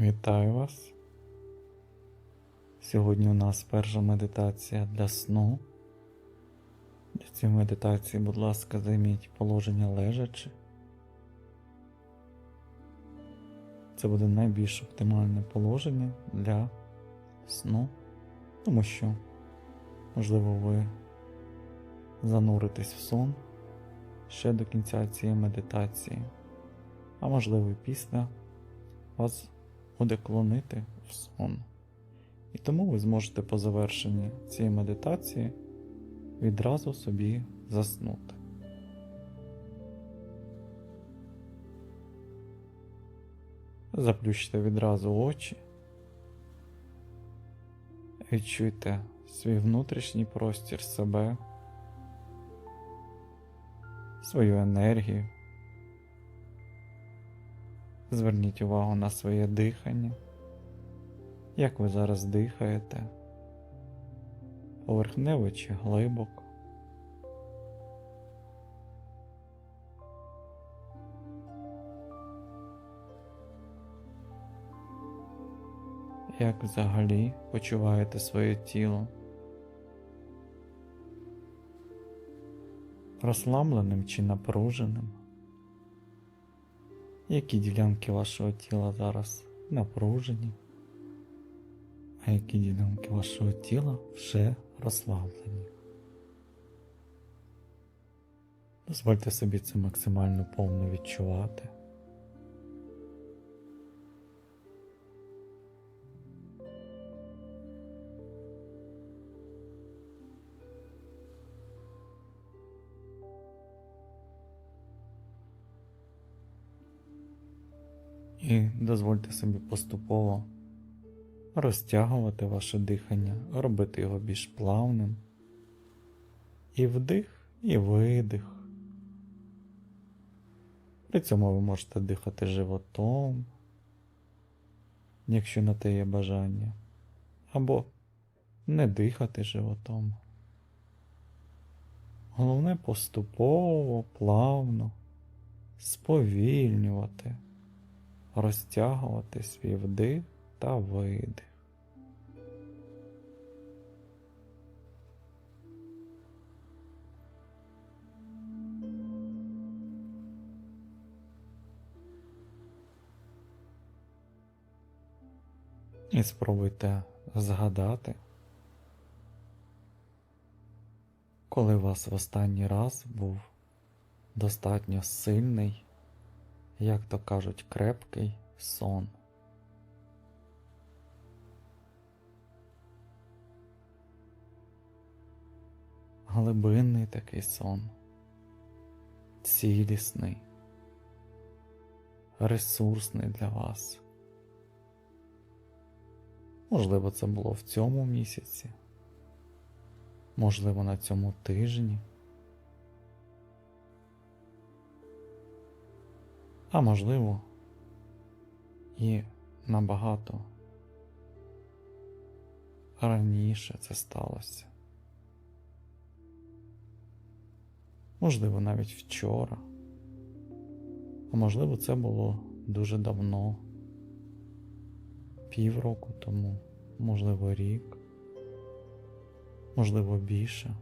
Вітаю вас. Сьогодні у нас перша медитація для сну. Для цієї медитації, будь ласка, займіть положення лежачи. Це буде найбільш оптимальне положення для сну, тому що, можливо, ви зануритесь в сон ще до кінця цієї медитації, а можливо, після вас буде клонити в сон. І тому ви зможете по завершенні цієї медитації відразу собі заснути. Заплющте відразу очі. Відчуйте свій внутрішній простір себе, свою енергію. Зверніть увагу на своє дихання, як ви зараз дихаєте, поверхнево чи глибоко. Як взагалі почуваєте своє тіло? Розслабленим чи напруженим? Які ділянки вашого тіла зараз напружені, а які ділянки вашого тіла вже розслаблені? Дозвольте собі це максимально повно відчувати. Дозвольте собі поступово розтягувати ваше дихання, робити його більш плавним. І вдих, і видих. При цьому ви можете дихати животом, якщо на те є бажання, або не дихати животом. Головне поступово, плавно, сповільнювати розтягувати свій вдих та видих. І спробуйте згадати, коли у вас в останній раз був достатньо сильний як то кажуть, крепкий сон. Глибинний такий сон, цілісний, ресурсний для вас. Можливо, це було в цьому місяці, можливо, на цьому тижні. А можливо, і набагато раніше це сталося. Можливо, навіть вчора, а можливо, це було дуже давно, півроку тому, можливо, рік, можливо, більше.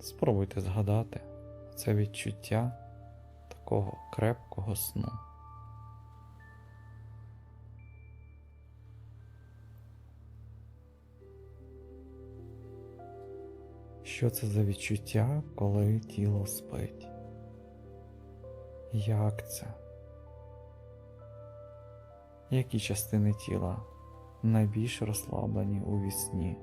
Спробуйте згадати це відчуття такого крепкого сну. Що це за відчуття, коли тіло спить? Як це? Які частини тіла найбільш розслаблені у вісні?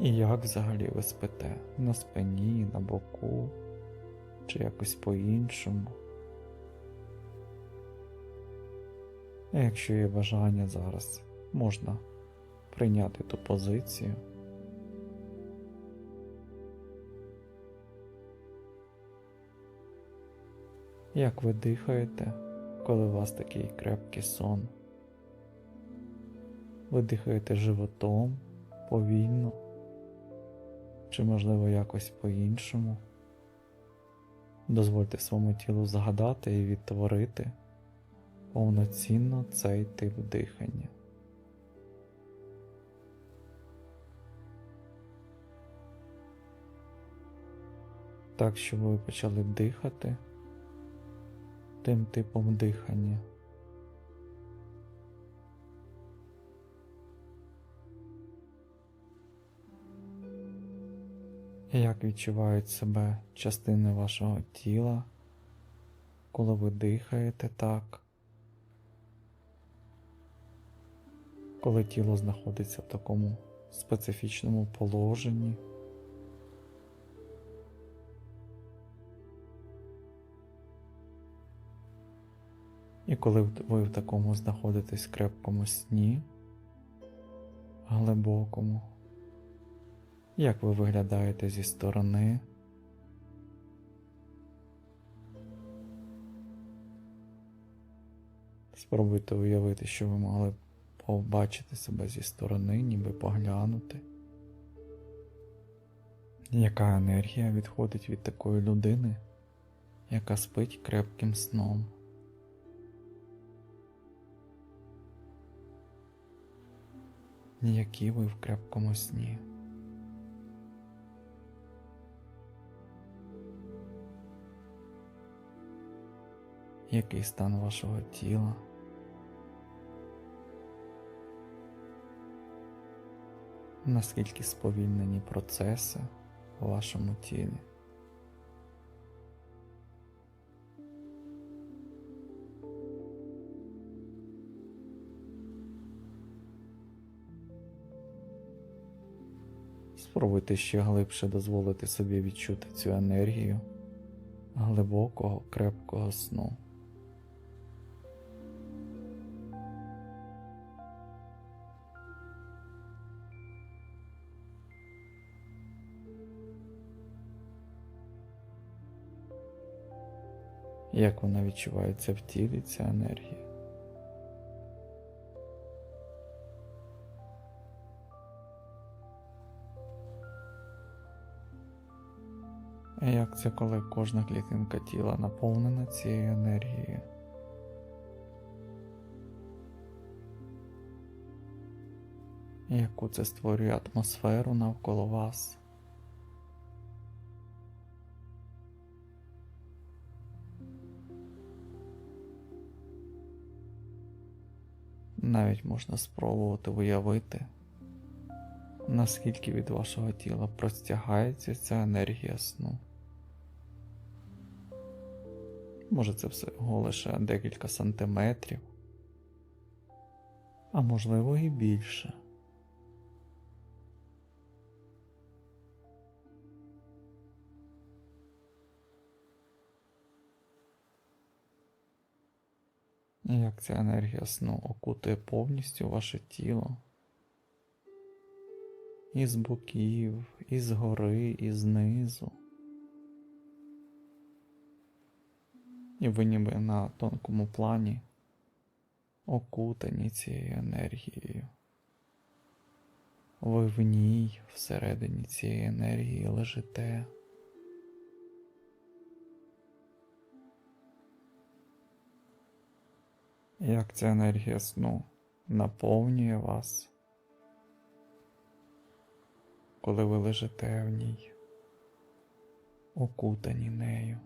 І як взагалі ви спите? На спині, на боку, чи якось по-іншому? Якщо є бажання зараз, можна прийняти ту позицію. Як ви дихаєте, коли у вас такий крепкий сон? Ви дихаєте животом повільно чи, можливо, якось по-іншому. Дозвольте своєму тілу згадати і відтворити повноцінно цей тип дихання. Так, щоб ви почали дихати тим типом дихання. Як відчувають себе частини вашого тіла, коли ви дихаєте так, коли тіло знаходиться в такому специфічному положенні. І коли ви в такому знаходитесь крепкому сні, глибокому, як ви виглядаєте зі сторони? Спробуйте уявити, що ви могли побачити себе зі сторони, ніби поглянути. Яка енергія відходить від такої людини, яка спить крепким сном? Які ви в крепкому сні? Який стан вашого тіла? Наскільки сповільнені процеси у вашому тілі? Спробуйте ще глибше дозволити собі відчути цю енергію глибокого, крепкого сну. Як вона відчувається в тілі, ця енергія? Як це, коли кожна клітинка тіла наповнена цією енергією? Яку це створює атмосферу навколо вас? Навіть можна спробувати уявити, наскільки від вашого тіла простягається ця енергія сну. Може, це всього лише декілька сантиметрів, а можливо і більше. Як ця енергія сну окутує повністю ваше тіло і з боків, і згори, і знизу. І ви ніби на тонкому плані окутані цією енергією. Ви в ній всередині цієї енергії лежите. Як ця енергія сну наповнює вас, коли ви лежите в ній, окутані нею.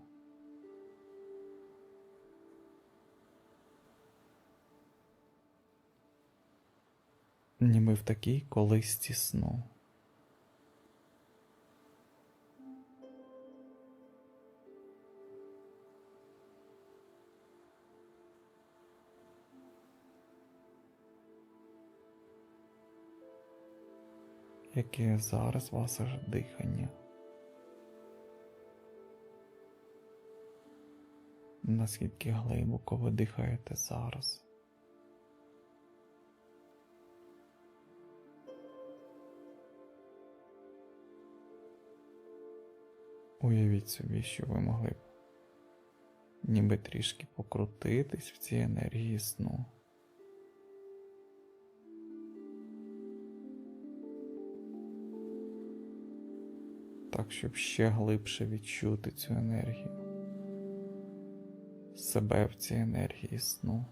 ніби в такій колисці сну. Яке зараз ваше дихання? Наскільки глибоко ви дихаєте зараз? Уявіть собі, що ви могли б ніби трішки покрутитись в цій енергії сну. Так, щоб ще глибше відчути цю енергію. себе в цій енергії сну.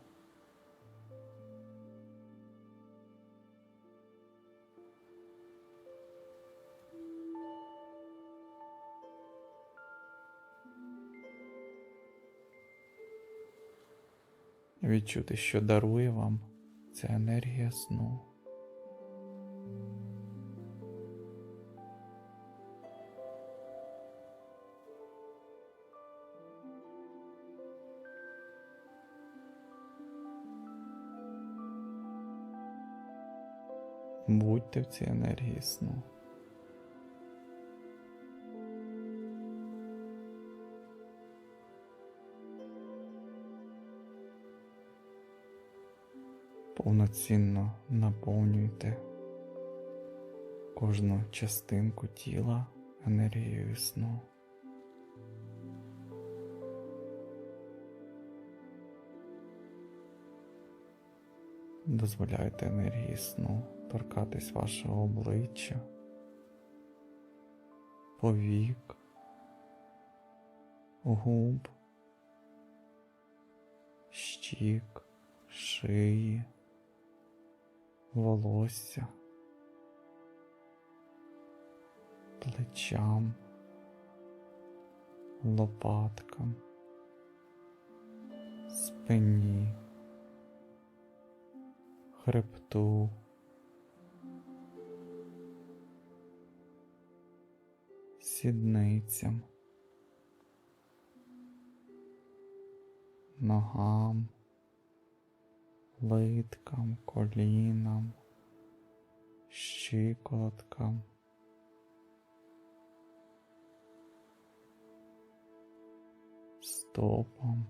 Відчути, що дарує вам ця енергія сну. Будьте в цій енергії сну. Повноцінно наповнюйте кожну частинку тіла енергією сну. Дозволяйте енергії сну торкатись вашого обличчя, повік, губ, щік, шиї, волосся, плечам, лопаткам, спині хребту, сідницям, ногам, литкам, колінам, щиколоткам. Стопам,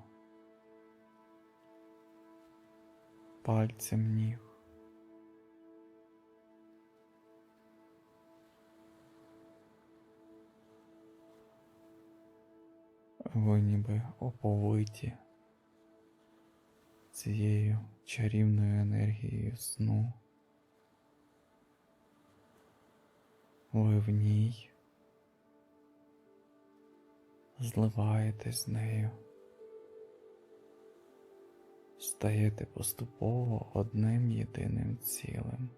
пальцем ніг. Ви ніби оповиті цією чарівною енергією сну. Ви в ній зливаєтесь з нею, стаєте поступово одним єдиним цілим.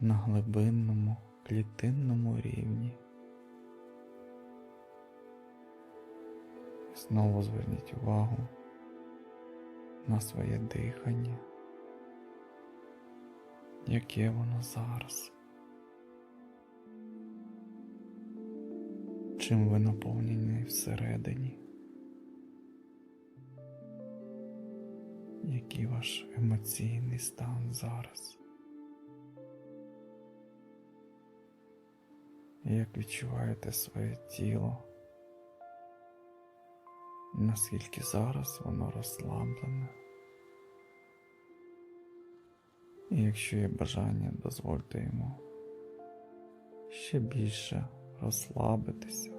На глибинному клітинному рівні. Знову зверніть увагу на своє дихання, яке воно зараз. Чим ви наповнені всередині? Який ваш емоційний стан зараз? Як відчуваєте своє тіло? Наскільки зараз воно розслаблене? І якщо є бажання, дозвольте йому ще більше розслабитися.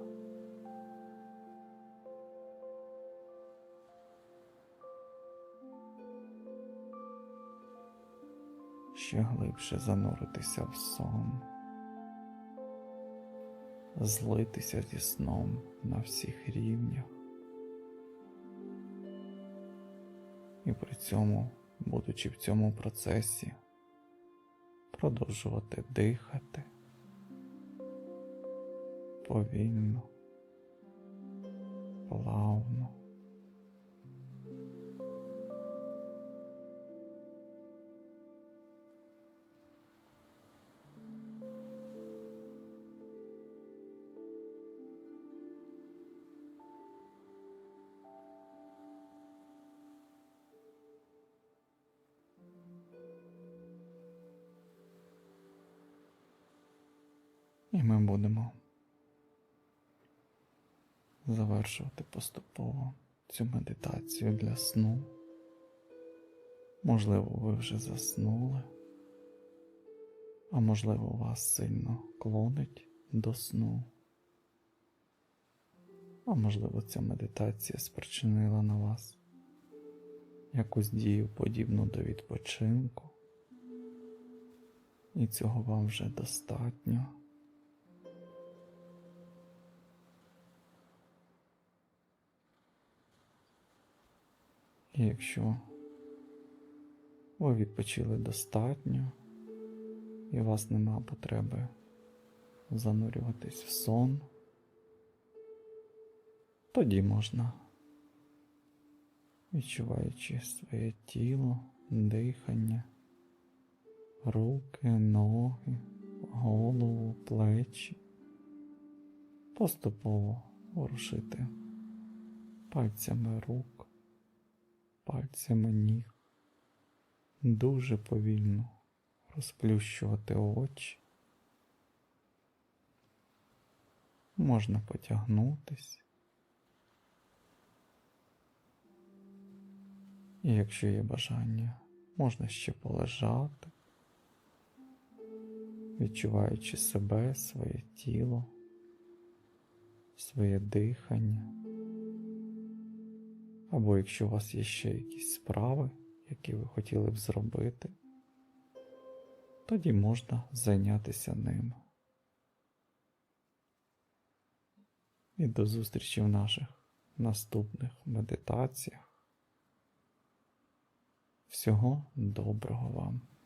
Ще глибше зануритися в сон, злитися зі сном на всіх рівнях. І при цьому, будучи в цьому процесі, продовжувати дихати повільно, плавно. І ми будемо завершувати поступово цю медитацію для сну. Можливо, ви вже заснули, а можливо, вас сильно клонить до сну. А можливо, ця медитація спричинила на вас якусь дію подібну до відпочинку, і цього вам вже достатньо. І якщо ви відпочили достатньо, і у вас нема потреби занурюватись в сон, тоді можна, відчуваючи своє тіло, дихання, руки, ноги, голову, плечі, поступово ворушити пальцями рук, пальцями ніг, дуже повільно розплющувати очі. Можна потягнутись. І якщо є бажання, можна ще полежати, відчуваючи себе, своє тіло, своє дихання. Або якщо у вас є ще якісь справи, які ви хотіли б зробити, тоді можна зайнятися ним. І до зустрічі в наших наступних медитаціях. Всього доброго вам!